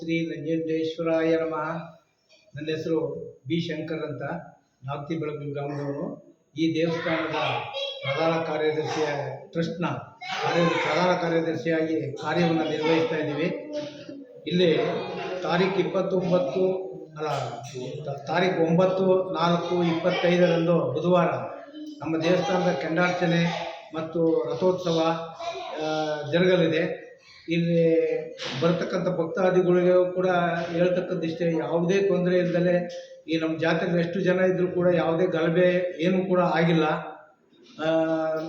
ಶ್ರೀ ನಂಜುಂಡೇಶ್ವರಾಯ ನಮಃ. ನನ್ನ ಹೆಸರು ಬಿ ಶಂಕರ್ ಅಂತ ನಾಗ್ತಿ ಬೆಳಗು ಗ್ರಾಮದವನು. ಈ ದೇವಸ್ಥಾನದ ಪ್ರಧಾನ ಕಾರ್ಯದರ್ಶಿಯ ಟ್ರಸ್ಟ್ನ ಕಾರ್ಯ, ಪ್ರಧಾನ ಕಾರ್ಯದರ್ಶಿಯಾಗಿ ಕಾರ್ಯವನ್ನು ನಿರ್ವಹಿಸ್ತಾ ಇದ್ದೀವಿ. ಇಲ್ಲಿ ತಾರೀಕು ಇಪ್ಪತ್ತೊಂಬತ್ತು, ಅಲ್ಲ ತಾರೀಕು ಒಂಬತ್ತು, ನಾಲ್ಕು, ಇಪ್ಪತ್ತೈದರಂದು ಬುಧವಾರ ನಮ್ಮ ದೇವಸ್ಥಾನದ ಕೆಂಡಾರ್ಚನೆ ಮತ್ತು ರಥೋತ್ಸವ ಜರುಗಲಿದೆ. ಇಲ್ಲಿ ಬರ್ತಕ್ಕಂಥ ಭಕ್ತಾದಿಗಳಿಗೆ ಕೂಡ ಹೇಳ್ತಕ್ಕಂಥಿಷ್ಟೇ, ಯಾವುದೇ ತೊಂದರೆ ಇಲ್ಲದೆ ಈ ನಮ್ಮ ಜಾತ್ರೆಗೆ ಎಷ್ಟು ಜನ ಇದ್ದರೂ ಕೂಡ ಯಾವುದೇ ಗಲಭೆ ಏನೂ ಕೂಡ ಆಗಿಲ್ಲ.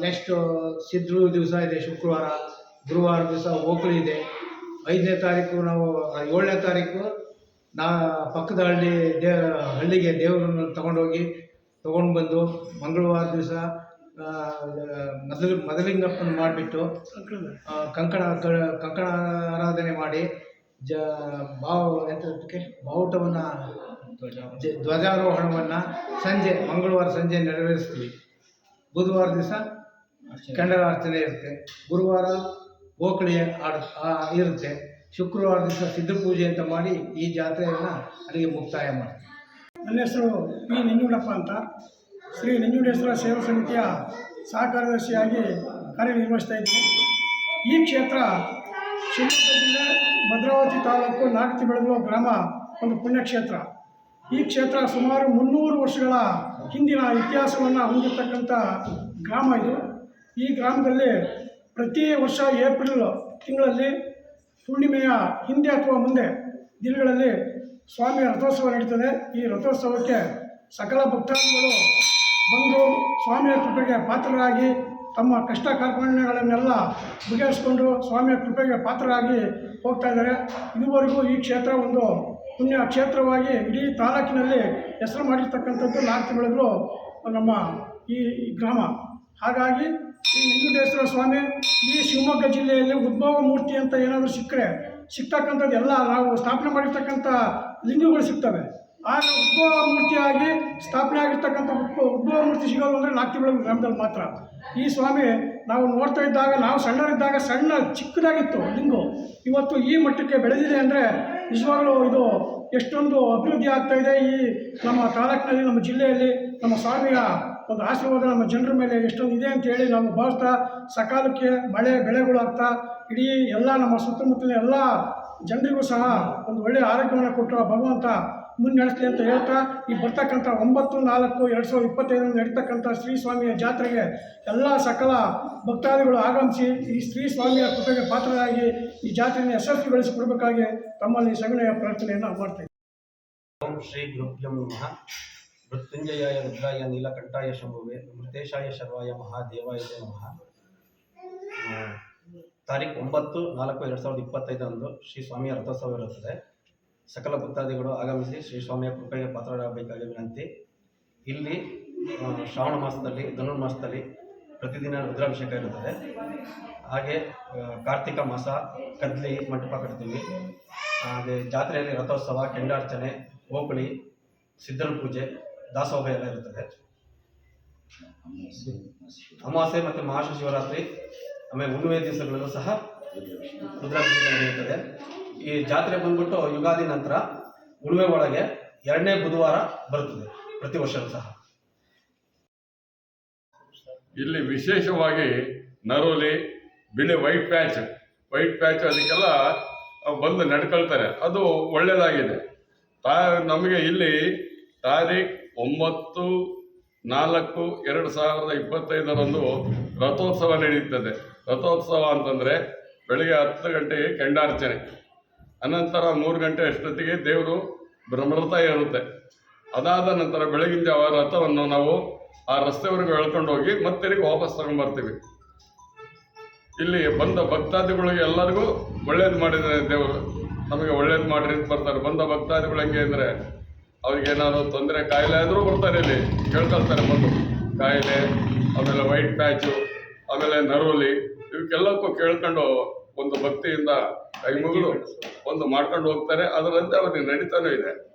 ನೆಕ್ಸ್ಟು ಸಿದ್ಧರು ದಿವಸ ಇದೆ, ಶುಕ್ರವಾರ, ಗುರುವಾರ ದಿವಸ ಓಕಳಿ ಇದೆ. ಐದನೇ ತಾರೀಕು ನಾವು, ಏಳನೇ ತಾರೀಕು ನಾ ಪಕ್ಕದ ಹಳ್ಳಿ, ದೇ, ಹಳ್ಳಿಗೆ ದೇವರನ್ನು ತಗೊಂಡೋಗಿ ತೊಗೊಂಡು ಬಂದು ಮಂಗಳವಾರ ದಿವಸ ಮೊದಲು ಮೊದಲಿಂಗಪ್ಪನ ಮಾಡಿಬಿಟ್ಟು ಕಂಕಣ ಕಂಕಣ ಆರಾಧನೆ ಮಾಡಿ ಜ ಬಾವು ಎಂತಕ್ಕೆ ಬಾವುಟವನ್ನು ಧ್ವಜಾರೋಹಣವನ್ನು ಸಂಜೆ ಮಂಗಳವಾರ ಸಂಜೆ ನೆರವೇರಿಸ್ತೀವಿ. ಬುಧವಾರ ದಿವಸ ಕೆಂಡರಾರ್ಚನೆ ಇರುತ್ತೆ. ಗುರುವಾರ ಓಕಳಿ ಆಡ ಇರುತ್ತೆ. ಶುಕ್ರವಾರ ದಿವಸ ಸಿದ್ಧ ಪೂಜೆ ಅಂತ ಮಾಡಿ ಈ ಜಾತ್ರೆಯನ್ನು ಅಲ್ಲಿಗೆ ಮುಕ್ತಾಯ ಮಾಡ್ತೀವಿ. ನನ್ನ ಹೆಸರು ಪಿ ನಂಜುಂಡಪ್ಪ ಅಂತ. ಶ್ರೀ ನಂಜುಂಡೇಶ್ವರ ಸೇವಾ ಸಮಿತಿಯ ಸಹ ಕಾರ್ಯದರ್ಶಿಯಾಗಿ ಕಾರ್ಯನಿರ್ವಹಿಸ್ತಾ ಇದ್ದೀನಿ ಈ ಕ್ಷೇತ್ರ ಶಿವಮೊಗ್ಗ ಜಿಲ್ಲೆ ಭದ್ರಾವತಿ ತಾಲೂಕು ನಾಗತಿ ಬೆಳಗುವ ಗ್ರಾಮ ಒಂದು ಪುಣ್ಯಕ್ಷೇತ್ರ. ಈ ಕ್ಷೇತ್ರ ಸುಮಾರು ಮುನ್ನೂರು ವರ್ಷಗಳ ಹಿಂದಿನ ಇತಿಹಾಸವನ್ನು ಹೊಂದಿರತಕ್ಕಂಥ ಗ್ರಾಮ ಇದು. ಈ ಗ್ರಾಮದಲ್ಲಿ ಪ್ರತಿ ವರ್ಷ ಏಪ್ರಿಲ್ ತಿಂಗಳಲ್ಲಿ ಪೂರ್ಣಿಮೆಯ ಹಿಂದೆ ಅಥವಾ ಮುಂದೆ ದಿನಗಳಲ್ಲಿ ಸ್ವಾಮಿಯ ರಥೋತ್ಸವ ನಡೀತದೆ. ಈ ರಥೋತ್ಸವಕ್ಕೆ ಸಕಲ ಭಕ್ತಾದಿಗಳು ಬಂದು ಸ್ವಾಮಿಯ ಕೃಪೆಗೆ ಪಾತ್ರರಾಗಿ ತಮ್ಮ ಕಷ್ಟ ಕಾರ್ಪಣ್ಯಗಳನ್ನೆಲ್ಲ ಬಗೆಹರಿಸ್ಕೊಂಡು ಸ್ವಾಮಿಯ ಕೃಪೆಗೆ ಪಾತ್ರರಾಗಿ ಹೋಗ್ತಾ ಇದ್ದಾರೆ. ಇದುವರೆಗೂ ಈ ಕ್ಷೇತ್ರ ಒಂದು ಪುಣ್ಯ ಕ್ಷೇತ್ರವಾಗಿ ಇಡೀ ತಾಲೂಕಿನಲ್ಲಿ ಹೆಸರು ಮಾಡಿರ್ತಕ್ಕಂಥದ್ದು ನಾಲ್ಕು ಬೆಳೆಗಳು ನಮ್ಮ ಈ ಈ ಗ್ರಾಮ. ಹಾಗಾಗಿ ಈ ವೆಂಕಟೇಶ್ವರ ಸ್ವಾಮಿ, ಈ ಶಿವಮೊಗ್ಗ ಜಿಲ್ಲೆಯಲ್ಲಿ ಉದ್ಭವ ಮೂರ್ತಿ ಅಂತ ಏನಾದರೂ ಸಿಕ್ಕರೆ ಸಿಗ್ತಕ್ಕಂಥದ್ದು ಎಲ್ಲ ನಾವು ಸ್ಥಾಪನೆ ಮಾಡಿರ್ತಕ್ಕಂಥ ಲಿಂಗಗಳು ಸಿಗ್ತವೆ. ಆಗ ಉದ್ಭವ ಮೂರ್ತಿಯಾಗಿ ಸ್ಥಾಪನೆ ಆಗಿರ್ತಕ್ಕಂಥ ಉದ್ಭವ ಮೂರ್ತಿ ಸಿಗೋದು ಅಂದರೆ ಬೆಳಗ್ಗೆ ಗ್ರಾಮದಲ್ಲಿ ಮಾತ್ರ. ಈ ಸ್ವಾಮಿ ನಾವು ನೋಡ್ತಾ ಇದ್ದಾಗ, ನಾವು ಸಣ್ಣರಿದ್ದಾಗ ಸಣ್ಣ ಚಿಕ್ಕದಾಗಿತ್ತು ಲಿಂಗು. ಇವತ್ತು ಈ ಮಟ್ಟಕ್ಕೆ ಬೆಳೆದಿದೆ ಅಂದರೆ ನಿಜವಾಗಲೂ ಇದು ಎಷ್ಟೊಂದು ಅಭಿವೃದ್ಧಿ ಆಗ್ತಾ ಇದೆ. ಈ ನಮ್ಮ ತಾಲೂಕಿನಲ್ಲಿ, ನಮ್ಮ ಜಿಲ್ಲೆಯಲ್ಲಿ ನಮ್ಮ ಸ್ವಾಮಿಯ ಒಂದು ಆಶೀರ್ವಾದ ನಮ್ಮ ಜನರ ಮೇಲೆ ಎಷ್ಟೊಂದು ಇದೆ ಅಂತ ಹೇಳಿ ನಾವು ಭಾವಿಸ್ತಾ ಸಕಾಲಕ್ಕೆ ಮಳೆ, ಬೆಳೆಗಳು ಆಗ್ತಾ, ಇಡೀ ಎಲ್ಲ ನಮ್ಮ ಸುತ್ತಮುತ್ತಲಿನ ಎಲ್ಲ ಜನರಿಗೂ ಸಹ ಒಂದು ಒಳ್ಳೆಯ ಆರೋಗ್ಯವನ್ನು ಕೊಟ್ಟು ಭಗವಂತ. ಮುನ್ನಡೆಸಲಿ ಅಂತ ಹೇಳ್ತಾ, ಈ ಬರ್ತಕ್ಕಂಥ ಒಂಬತ್ತು, ನಾಲ್ಕು, ಎರಡು ಸಾವಿರದ ಇಪ್ಪತ್ತೈದರಲ್ಲಿ ನಡೀತಕ್ಕಂಥ ಶ್ರೀ ಸ್ವಾಮಿಯ ಜಾತ್ರೆಗೆ ಎಲ್ಲ ಸಕಲ ಭಕ್ತಾದಿಗಳು ಆಗಮಿಸಿ ಈ ಶ್ರೀ ಸ್ವಾಮಿಯ ಕೃಪೆಗೆ ಪಾತ್ರರಾಗಿ ಈ ಜಾತ್ರೆಯನ್ನು ಯಶಸ್ವಿಗೊಳಿಸಿಕೊಡ್ಬೇಕಾಗಿ ತಮ್ಮಲ್ಲಿ ಸವಿನಯ ಪ್ರಾರ್ಥನೆಯನ್ನು ಮಾಡ್ತೇವೆ ಓಂ ಶ್ರೀ ಗುರುಭ್ಯಂ ನಮಃ. ಮೃತ್ಯುಂಜಯಾಯ ರುದ್ರಾಯ ನೀಲಕಂಠಾಯ ಶಂಭುವೆ ಮೃತೇಶಾಯ ಶರ್ವಾಯ ಮಹಾದೇವಾಯ ನಮಃ. ತಾರೀಕು ಒಂಬತ್ತು, ನಾಲ್ಕು, ಎರಡು ಸಾವಿರದ ಇಪ್ಪತ್ತೈದರಂದು ಶ್ರೀ ಸ್ವಾಮಿಯ ರಥೋತ್ಸವ ಇರುತ್ತದೆ. ಸಕಲ ಭಕ್ತಾದಿಗಳು ಆಗಮಿಸಿ ಶ್ರೀ ಸ್ವಾಮಿಯ ಕೃಪೆಗೆ ಪಾತ್ರರಾಗಬೇಕಾಗಿ ವಿನಂತಿ. ಇಲ್ಲಿ ಶ್ರಾವಣ ಮಾಸದಲ್ಲಿ ಧನುರ್ಮಾಸದಲ್ಲಿ ಪ್ರತಿದಿನ ರುದ್ರಾಭಿಷೇಕ ಇರುತ್ತದೆ. ಹಾಗೆ ಕಾರ್ತಿಕ ಮಾಸ, ಕದ್ಲಿ ಮಂಟಪ ಕಟ್ತೀವಿ. ಹಾಗೆ ಜಾತ್ರೆಯಲ್ಲಿ ರಥೋತ್ಸವ, ಕೆಂಡಾರ್ಚನೆ, ಹೋಬಳಿ, ಸಿದ್ಧರ ಪೂಜೆ, ದಾಸೋಹ ಎಲ್ಲ ಇರುತ್ತದೆ. ಅಮಾವಾಸ್ಯೆ ಮತ್ತು ಮಹಾಶಿವರಾತ್ರಿ ಶಿವರಾತ್ರಿ ಆಮೇಲೆ ಹುಣ್ಣಿಮೆ ದಿವಸಗಳಲ್ಲೂ ಸಹ ರುದ್ರಾಭಿಷೇಕ ನಡೆಯುತ್ತದೆ. ಈ ಜಾತ್ರೆ ಬಂದ್ಬಿಟ್ಟು ಯುಗಾದಿ ನಂತರ ಉಳುವೆ ಒಳಗೆ ಎರಡನೇ ಬುಧವಾರ ಬರುತ್ತದೆ ಪ್ರತಿ ವರ್ಷವೂ ಸಹ. ಇಲ್ಲಿ ವಿಶೇಷವಾಗಿ ನರೋಲಿ, ಬಿಳಿ ವೈಟ್ ಪ್ಯಾಚ್ ವೈಟ್ ಪ್ಯಾಚ್ ಅದಕ್ಕೆಲ್ಲ ಬಂದು ನಡ್ಕೊಳ್ತಾರೆ. ಅದು ಒಳ್ಳೆಯದಾಗಿದೆ ತಾ, ನಮಗೆ ಇಲ್ಲಿ ತಾರೀಖ್ ಒಂಬತ್ತು, ನಾಲ್ಕು, ಎರಡು ಸಾವಿರದ ಇಪ್ಪತ್ತೈದರಂದು ರಥೋತ್ಸವ ನಡೆಯುತ್ತದೆ. ರಥೋತ್ಸವ ಅಂತಂದರೆ ಬೆಳಿಗ್ಗೆ ಹತ್ತು ಗಂಟೆಗೆ ಕೆಂಡಾರ್ಚನೆ. ಅನಂತರ ಮೂರು ಗಂಟೆ ಅಷ್ಟೊತ್ತಿಗೆ ದೇವರು ಬ್ರಹ್ಮರಥ ಇರುತ್ತೆ ಅದಾದ ನಂತರ ಬೆಳಗಿನ ಜಾವ ರಥವನ್ನು ನಾವು ಆ ರಸ್ತೆವರೆಗೂ ಎಳ್ಕೊಂಡು ಹೋಗಿ ಮತ್ತೆ ವಾಪಸ್ ತಗೊಂಡ್ಬರ್ತೀವಿ ಇಲ್ಲಿ ಬಂದ ಭಕ್ತಾದಿಗಳಿಗೆ ಎಲ್ಲರಿಗೂ ಒಳ್ಳೇದು ಮಾಡಿದ್ದಾರೆ ದೇವರು. ನಮಗೆ ಒಳ್ಳೇದು ಮಾಡ್ರಿ ಅಂತ ಬರ್ತಾರೆ. ಬಂದ ಭಕ್ತಾದಿಗಳು ಹೆಂಗೆ ಅಂದರೆ ಅವ್ರಿಗೆ ಏನಾದ್ರು ತೊಂದರೆ, ಕಾಯಿಲೆ ಆದರೂ ಬರ್ತಾರೆ ಇಲ್ಲಿ. ಕೇಳ್ಕೊಳ್ತಾರೆ ಬಂದು. ಕಾಯಿಲೆ, ಆಮೇಲೆ ವೈಟ್ ಪ್ಯಾಚು, ಆಮೇಲೆ ನರೋಲಿ, ಇವಕ್ಕೆಲ್ಲಕ್ಕೂ ಕೇಳ್ಕೊಂಡು ಒಂದು ಭಕ್ತಿಯಿಂದ ಮುಗಿದು ಒಂದು ಮಾಡ್ಕೊಂಡು ಹೋಗ್ತಾರೆ. ಅದರಂತೆ ಅವ್ರಿಗೆ ನಡೀತಾನೂ ಇದೆ.